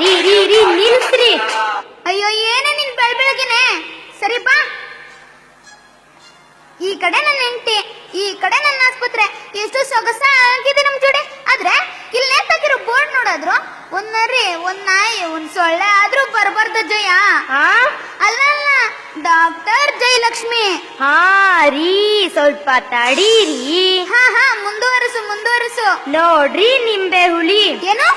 ರೀ ರೀ ರೀ ನಿಲ್ಸ್ರಿ. ಅಯ್ಯೋ ಏನೇ ನಿನ್ ಬೆಳ್ ಬೆಳಗ್ಗೆನೆ ಸರಿ ಬಾ. ಈ ಕಡೆ ನನ್ನ ಹೆಂಡತಿ ಈ ಕಡೆ ನನ್ನ ಆಸ್ಪತ್ರೆ. ಎಷ್ಟು ಸೊಗಸಾಗಿದೆ ನಮ್ ಜೋಡಿ. ಆದ್ರೆ ಇಲ್ಲಿ ನೇತಾಕಿರೋ ಬೋರ್ಡ್ ನೋಡಿದ್ರು ಒಂದ್ ನರಿ ಒಂದ್ ನಾಯಿ ಒಂದ್ ಸೊಳ್ಳೆ ಆದ್ರೂ ಬರ್ಬಾರ್ದು ಜಯ. ಹಾ ಅಲ್ಲ ಅಲ್ಲ ಡಾಕ್ಟರ್ ಜಯಲಕ್ಷ್ಮಿ. ಹಾ ರೀ ಸ್ವಲ್ಪ ತಡೀರಿ. ಹಾ ಹಾ ಮುಂದುವರಿಸು ಮುಂದುವರಿಸು. ನೋಡ್ರಿ ನಿಂಬೆ ಹುಳಿ. ಏನು?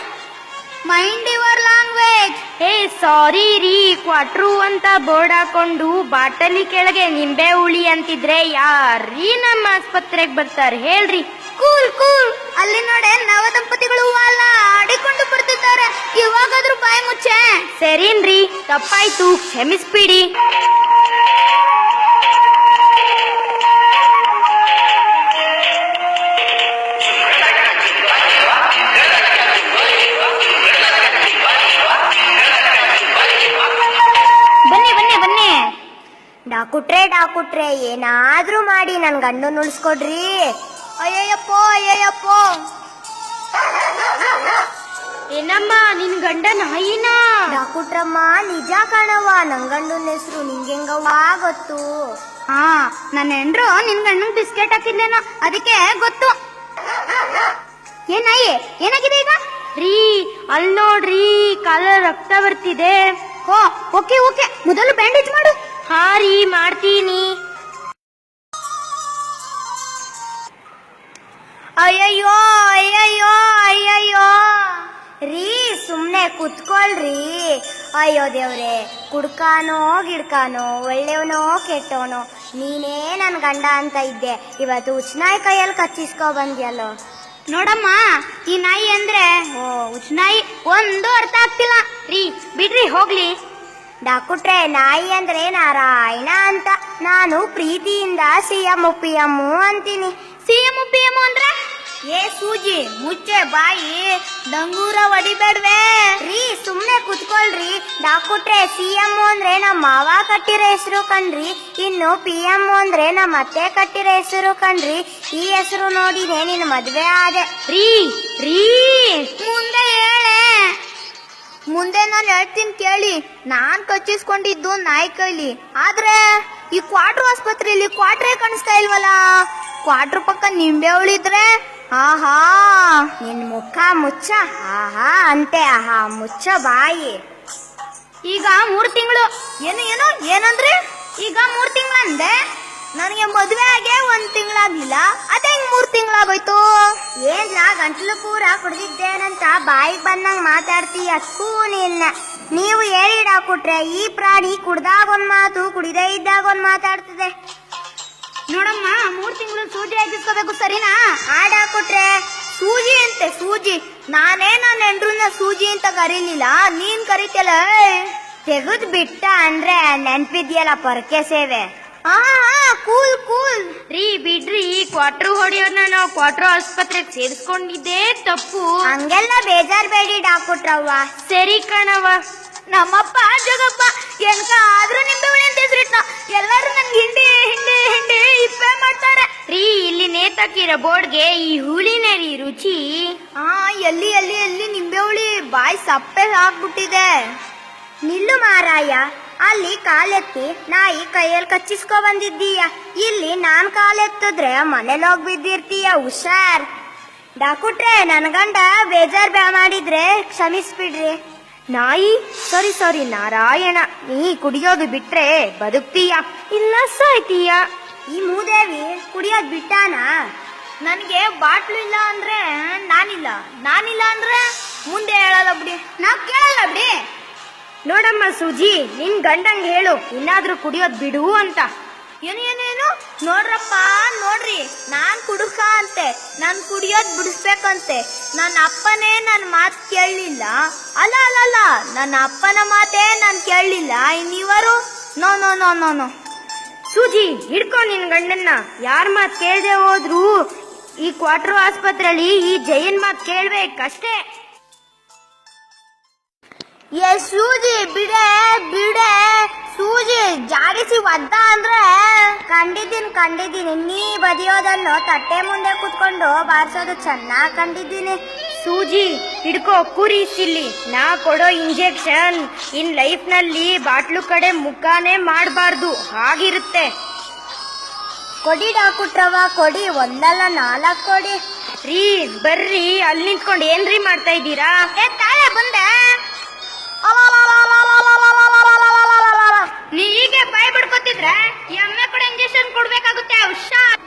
Mind your language. Hey sorry ರೀ ಕ್ವಾಟ್ರು ಅಂತ ಬೋರ್ಡ್ ಹಾಕೊಂಡು ಬಾಟಲಿ ಕೆಳಗೆ ನಿಂಬೆ ಹುಳಿ ಅಂತಿದ್ರೆ ಯಾರೀ ನಮ್ಮ ಆಸ್ಪತ್ರೆಗೆ ಬರ್ತಾರೆ? ಹೇಳ್ರಿ. Cool cool. ಅಲ್ಲಿ ನೋಡೆ ನವ ದಂಪತಿಗಳು ವಾಲ ಆಡಿಕೊಂಡು ಬರ್ತಿದ್ದಾರೆ. ಇವಾಗಾದ್ರೂ ಬಾಯಿ ಮುಚ್ಚೆ. ಸರಿನ್ರಿ, ತಪ್ಪಾಯ್ತು. ಕ್ಷಮಿಸ್ಬಿಡಿ. ಬನ್ನಿ ಬನ್ನಿ ಬನ್ನಿ. ಡಾಕುಟ್ರೆ ಡಾಕುಟ್ರೆ, ಏನಾದ್ರೂ ಮಾಡಿ ನನ್ ಗಂಡನ್ ಉಳಿಸ್ಕೊಡ್ರಿ. ಅಯ್ಯಯ್ಯಪ್ಪೋ ಅಯ್ಯಯ್ಯಪ್ಪೋ. ಏನಮ್ಮ ನಿನ್ ಗಂಡ ನಾಯಿನಾ? ಡಾಕುಟ್ರಮ್ಮ ನಿಜ ಕಾಣವ್ವ. ನನ್ ಗಂಡನ್ ಹೆಸರು ನಿಂಗೆಂಗವ್ವ ಗೊತ್ತು. ಹಾ ನನ್ನ ಹೆಂಡ್ರು ನಿನ್ ಗಂಡನ್ ಬಿಸ್ಕೆಟ್ ಹಾಕಿದ್ನೇನೋ? ಅದಕ್ಕೆ ಗೊತ್ತು. ಏನಾಯಿ ಏನಾಗಿದೆ ಈಗ? ರೀ ಅಲ್ಲಿ ನೋಡ್ರಿ ಕಾಲ ರಕ್ತ ಬರ್ತಿದೆ. ಓ ಓಕೆ ಓಕೆ. ಮೊದಲು ಬ್ಯಾಂಡೇಜ್ ಮಾಡು. ಹಾ ರೀ ಮಾಡ್ತೀನಿ. ಅಯ್ಯಯ್ಯೋ ಅಯ್ಯಯ್ಯೋ ಅಯ್ಯಯ್ಯೋ. ರೀ ಸುಮ್ಮನೆ ಕುತ್ಕೊಳ್ರಿ. ಅಯ್ಯೋ ದೇವ್ರೆ, ಕುಡ್ಕಾನೋ, ಗಿಡ್ಕಾನೋ, ಒಳ್ಳೆಯವನೋ, ಕೆಟ್ಟವನೋ, ನೀನೇ ನನ್ನ ಗಂಡ ಅಂತ ಇದ್ದೆ. ಇವತ್ತು ಉಚ್ನಾಯಿ ಕೈಯಲ್ಲಿ ಕಚ್ಚಿಸ್ಕೊ ಬಂದ್ಯಲ್ಲೋ. ನೋಡಮ್ಮ, ಈ ನಾಯಿ ಅಂದ್ರೆ, ಓ ಉಚ್ಚನಾಯಿ ಒಂದು ಅರ್ಥ ಆಗ್ತಿಲ್ಲ. ರೀ, ಬಿಡ್ರಿ, ಹೋಗ್ಲಿ. ಡಾಕುಟ್ರೆ, ನಾಯಿ ಅಂದ್ರೆ ನಾರಾಯಣ ಅಂತ. ನಾನು ಪ್ರೀತಿಯಿಂದ ಸಿ ಎಂ ಪಿ ಎಮ್ಮು ಅಂತೀನಿ. ಸಿ ಎಂ ಪಿ ಎಂ ಅಂದ್ರೆ? ಏ ಸೂಜಿ ಮುಚ್ಚೆ ಬಾಯಿ ಡಂಗೂರ ಹೊಡಿಬೇಡ್ವೆ ರೀ ಸುಮ್ನೆ ಕುತ್ಕೊಳ್ರಿ. ಡಾಕುಟ್ರೆ ಸಿ ಎಂ ಅಂದ್ರೆ ನಮ್ಮ ಮಾವ ಕಟ್ಟಿರೋ ಹೆಸರು ಕಣ್ರಿ. ಇನ್ನು ಪಿ ಎಂ ಅಂದ್ರೆ ನಮ್ಮ ಅತ್ತೆ ಕಟ್ಟಿರೋ ಹೆಸರು ಕಣ್ರಿ. ಈ ಹೆಸರು ನೋಡಿನೇ ನಿನ್ನ ಮದುವೆ ಆದೆ. ರೀ ರೀ. ಮುಂದೆ ಹೇಳೆ. ಮುಂದೆ ನಾನು ಹೇಳ್ತೀನಿ ಕೇಳಿ. ನಾನ್ ಕಚ್ಚಿಸ್ಕೊಂಡಿದ್ದು ನಾಯಿ ಕೈಲಿ. ಆದ್ರೆ ಈ ಕ್ವಾಟ್ರು ಆಸ್ಪತ್ರೆಯಲ್ಲಿ ಕ್ವಾಟ್ರೇ ಕಾಣಿಸ್ತಾ ಇಲ್ವಲ್ಲ? ಕ್ವಾಟ್ರ್ ಪಕ್ಕ ನಿಂಬೆ ಉಳಿದ್ರೆ ಆಹಾ ನಿನ್ ಮುಖ ಮುಚ್ಚ. ಆಹಾ ಅಂತೆ ಆಹಾ ಮುಚ್ಚ ಬಾಯಿ. ಈಗ ಮೂರು ತಿಂಗಳು. ಏನು ಏನು ಏನಂದ್ರೆ? ಈಗ ಮೂರು ತಿಂಗಳು ಅಂದೆ ನನಗೆ ಮದುವೆ ಆಗೇ ಒಂದ್ ತಿಂಗಳಾಗ್ಲಿಲ್ಲ. ಅದೇ ಹೆಂಗ್ ಮೂರ್ ತಿಂಗಳಾಗೋಯ್ತು? ಏನ್ಲ ಗಂಟ್ಲು ಪೂರ ಕುಡಿದಿದ್ದೇನಂತ ಬಾಯಿಗೆ ಬಂದಂಗ್ ಮಾತಾಡ್ತೀಯ ಅದಕ್ಕೂ ನಿನ್ನ. ನೀವು ಹೇಳಿ ಕೊಟ್ರೆ ಈ ಪ್ರಾಣಿ ಕುಡ್ದಾಗ ಒಂದ್ ಮಾತು ಕುಡಿದೇ ಇದ್ದಾಗ ಒಂದ್ ಮಾತಾಡ್ತದೆ. ನೋಡಮ್ಮ ಮೂರ್ ತಿಂಗಳು ಸೂಜಿ ಹಾಕಿಸ್ಕೋಬೇಕು ಸರಿನಾ? ಹಾಡ್ ಹಾಕೊಟ್ರೆ ಸೂಜಿ ಅಂತೆ ಸೂಜಿ. ನಾನೇ ನನ್ನ ಹೆಂಡ್ರನ್ನ ಸೂಜಿ ಅಂತ ಕರೀಲಿಲ್ಲ ನೀನ್ ಕರಿತಿಯಲ್ಲ ತೆಗೆದ್ ಬಿಟ್ಟ ಅಂದ್ರೆ ನೆನ್ಪಿದ್ಯಲ್ಲ ಪರಕೆ ಸೇವೆ. ಹಾ ಕೂಲ್ ಕೂಲ್. ರೀ ಬಿಡ್ರಿ ಕ್ವಾಟ್ರು ಹೊಡಿಯೋ ನಾನು ಕ್ವಾಟ್ರು ಆಸ್ಪತ್ರೆಗೆ ಸೇರಿಸ್ಕೊಂಡಿದ್ದೆ ತಪ್ಪು. ಹಂಗೆಲ್ಲ ಬೇಜಾರ್ ಬೇಡಿ ಡಾಕ್ಟ್ರವ್ವ. ಸರಿ ಕಣವ್ವ. ನಮ್ಮಪ್ಪ ಜಗಪ್ಪ ಎನ್ಕ ಆದ್ರೂ ನಿಂಬೆ ಹುಳಿ ಅಂತ ಹೆಸರಿಟ್ಟ ನೇತಾಕಿರೋ ಬೋರ್ಡ್ಗೆ ಈ ಹುಳಿ ರುಚಿ. ಆ, ಎಲ್ಲಿ ಎಲ್ಲಿ ಎಲ್ಲಿ, ನಿಂಬೆ ಹುಳಿ. ಬಾಯಿ ಸಪ್ಪೆ ಹಾಕ್ಬಿಟ್ಟಿದೆ ನಿಲ್ಲು ಮಾರಾಯ, ಅಲ್ಲಿ ಕಾಲೆತ್ತಿ ನಾಯಿ ಕೈಯಲ್ಲಿ ಕಚ್ಚಿಸ್ಕೊ ಬಂದಿದ್ದೀಯ. ಇಲ್ಲಿ ನಾನ್ ಕಾಲೆತ್ತಿದ್ರೆ ಮನೇಲಿ ಹೋಗಿ ಬಿದ್ದಿರ್ತೀಯ, ಹುಷಾರ್. ಡಾಕುಟ್ರೆ, ನನ್ ಗಂಡ ಬೇಜಾರ್ ಬ್ಯಾ ಮಾಡಿದ್ರೆ ಕ್ಷಮಿಸ್ಬಿಡ್ರಿ. ನಾಯಿ, ಸರಿ ಸರಿ, ನಾರಾಯಣ, ನೀ ಕುಡಿಯೋದು ಬಿಟ್ರೆ ಬದುಕ್ತೀಯ. ಇಲ್ಲ, ಸಾಯ್ತೀಯ. ಈ ಮೂದೇವಿ ಕುಡಿಯೋದ್ ಬಿಟ್ಟಾನ? ನನ್ಗೆ ಬಾಟ್ಲು ಇಲ್ಲ ಅಂದ್ರೆ ನಾನಿಲ್ಲ. ನಾನಿಲ್ಲ ಅಂದ್ರೆ ಮುಂದೆ ಹೇಳಲ್ಲ ಬಿಡಿ. ನಾವು ಕೇಳಲ್ಲ ಬಿಡಿ. ನೋಡಮ್ಮ ಸುಜಿ ನಿನ್ ಗಂಡಂಗ್ ಹೇಳು ಇನ್ನಾದ್ರೂ ಕುಡಿಯೋದ್ ಬಿಡು ಅಂತ. ಏನು ಏನು ಏನು? ನೋಡ್ರಪ್ಪ ನೋಡ್ರಿ. ನಾನ್ ಕುಡುಕ ಅಂತೆ. ನಾನ್ ಕುಡಿಯೋದ್ ಬಿಡಿಸ್ಬೇಕಂತೆ. ನನ್ನ ಅಪ್ಪನೇ ನನ್ನ ಮಾತು ಕೇಳಲಿಲ್ಲ. ಅಲ್ಲ ಅಲ್ಲ ಅಲ್ಲ. ನನ್ನ ಅಪ್ಪನ ಮಾತೇ ನಾನು ಕೇಳಲಿಲ್ಲ. ಇನ್ನಿವರು? No no no no no. Suji ಹಿಡ್ಕೊ ನಿನ್ ಗಂಡನ್ನ. ಯಾರ ಮಾತು ಕೇಳದೆ ಹೋದ್ರು ಈ ಕ್ವಾರ್ಟರ್ ಆಸ್ಪತ್ರೆಯಲ್ಲಿ ಈ ಜೈನ್ ಮಾತ್ ಕೇಳ್ಬೇಕಷ್ಟೇ. ಏ ಸೂಜಿ, ಬಿಡೆ ಬಿಡೆ. ಸೂಜಿ, ಜಾಗಿಸಿ ಒದ್ದ ಅಂದ್ರೆ ಕಂಡಿದ್ದೀನಿ ಕಂಡಿದ್ದೀನಿ. ನೀ ಬದಿಯೋದನ್ನು ತಟ್ಟೆ ಮುಂದೆ ಕುತ್ಕೊಂಡು ಬಾರಿಸೋದು ಚೆನ್ನಾಗಿ ಕಂಡಿದ್ದೀನಿ. ಸೂಜಿ, ಹಿಡ್ಕೋ, ಕುರಿ ಸಿಲ್ಲಿ. ನಾ ಕೊಡೋ ಇಂಜೆಕ್ಷನ್ ಇನ್ ಲೈಫ್ನಲ್ಲಿ ಬಾಟ್ಲು ಕಡೆ ಮುಖಾನೇ ಮಾಡಬಾರ್ದು. ಹಾಗಿರುತ್ತೆ. ಕೊಡಿ ಡಾಕುಟ್ರವ ಕೊಡಿ. ಒಂದಲ್ಲ ನಾಲ್ಕು ಕೊಡಿ. ರೀ, ಬರ್ರಿ. ಅಲ್ಲಿ ನಿಂತ್ಕೊಂಡು ಏನ್ರಿ ಮಾಡ್ತಾ ಇದ್ದೀರಾ? ಏ, ತಾಳೆ ಬಂದೆ. ನೀ ಹೀಗೆ ಬಾಯ್ ಬಿಡ್ಕೊತಿದ್ರೆ ಎಮ್ಮೆ ಕೂಡ ಇಂಜೆಕ್ಷನ್ ಕೊಡ್ಬೇಕಾಗುತ್ತೆ, ಹುಷಾರ್.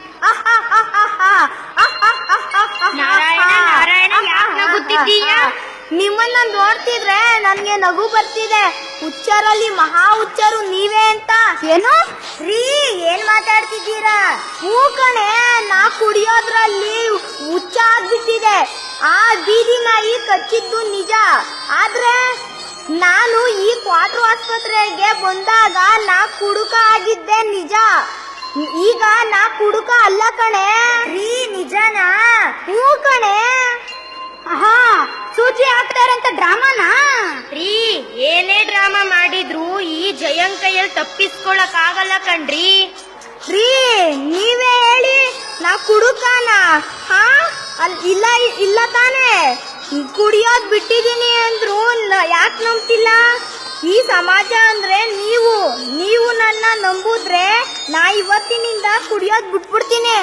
ನಾರಾಯಣ ನಾರಾಯಣ, ಯಾಕೆ ನಿಮ್ಮನ್ನ ನೋಡ್ತಿದ್ರೆ ನನ್ಗೆ ನಗು ಬರ್ತಿದೆ. ಹುಚ್ಚರಲ್ಲಿ ಮಹಾ ಹುಚ್ಚರು ನೀವೇ ಅಂತ. ಏನು? ರೀ ಏನ್ ಮಾತಾಡ್ತಿದ್ದೀರಾ? ಹೂ ಕಣೆ, ನಾ ಕುಡಿಯೋದ್ರಲ್ಲಿ ಹುಚ್ಚ ಆಗ್ಬಿಟ್ಟಿದೆ. ಆ ಬೀದಿ ನಾಯಿ ಕಚ್ಚಿದ್ದು ನಿಜ. ಆದ್ರೆ ನಾನು ಈ ಕ್ವಾಟ್ರ್ ಆಸ್ಪತ್ರೆಗೆ ಬಂದಾಗ ನಾ ಕುಡುಕ ಆಗಿದ್ದೆ ನಿಜ. ಈಗ ನಾ ಕುಡುಕ ಅಲ್ಲ ಕಣೆ. ರೀ, ನಿಜನಾ? ಹೂ ಕಣೆ. ಹಾ ಸೂಜಿ ಹಾಕ್ತಾರಂತ ಡ್ರಾಮಾನಾ? ರೀ ಏನೇ ಡ್ರಾಮಾ ಮಾಡಿದ್ರು ಈ ಜಯಂ ಕೈಯಲ್ಲಿ ತಪ್ಪಿಸ್ಕೊಳಕ್ ಆಗಲ್ಲ ಕಣ್ರಿ. ರೀ ನೀವೇ ಹೇಳಿ ನಾ ಕುಡುಕಾನ? ಹಾ ಅಲ್ ಇಲ್ಲ ಇಲ್ಲ ತಾನೇ. ಕುಡಿಯೋದ್ ಬಿಟ್ಟಿದೀನಿ ಅಂದ್ರು ಯಾಕೆ ನಂಬ್ತಿಲ್ಲ? ಈ ಸಮಾಜ ಅಂದ್ರೆ ನೀವು ನೀವು ನನ್ನ ನಂಬುದ್ರೆ ನಾ ಇವತ್ತಿನಿಂದ ಕುಡಿಯೋದ್ ಬಿಟ್ಬಿಡ್ತೀನಿ.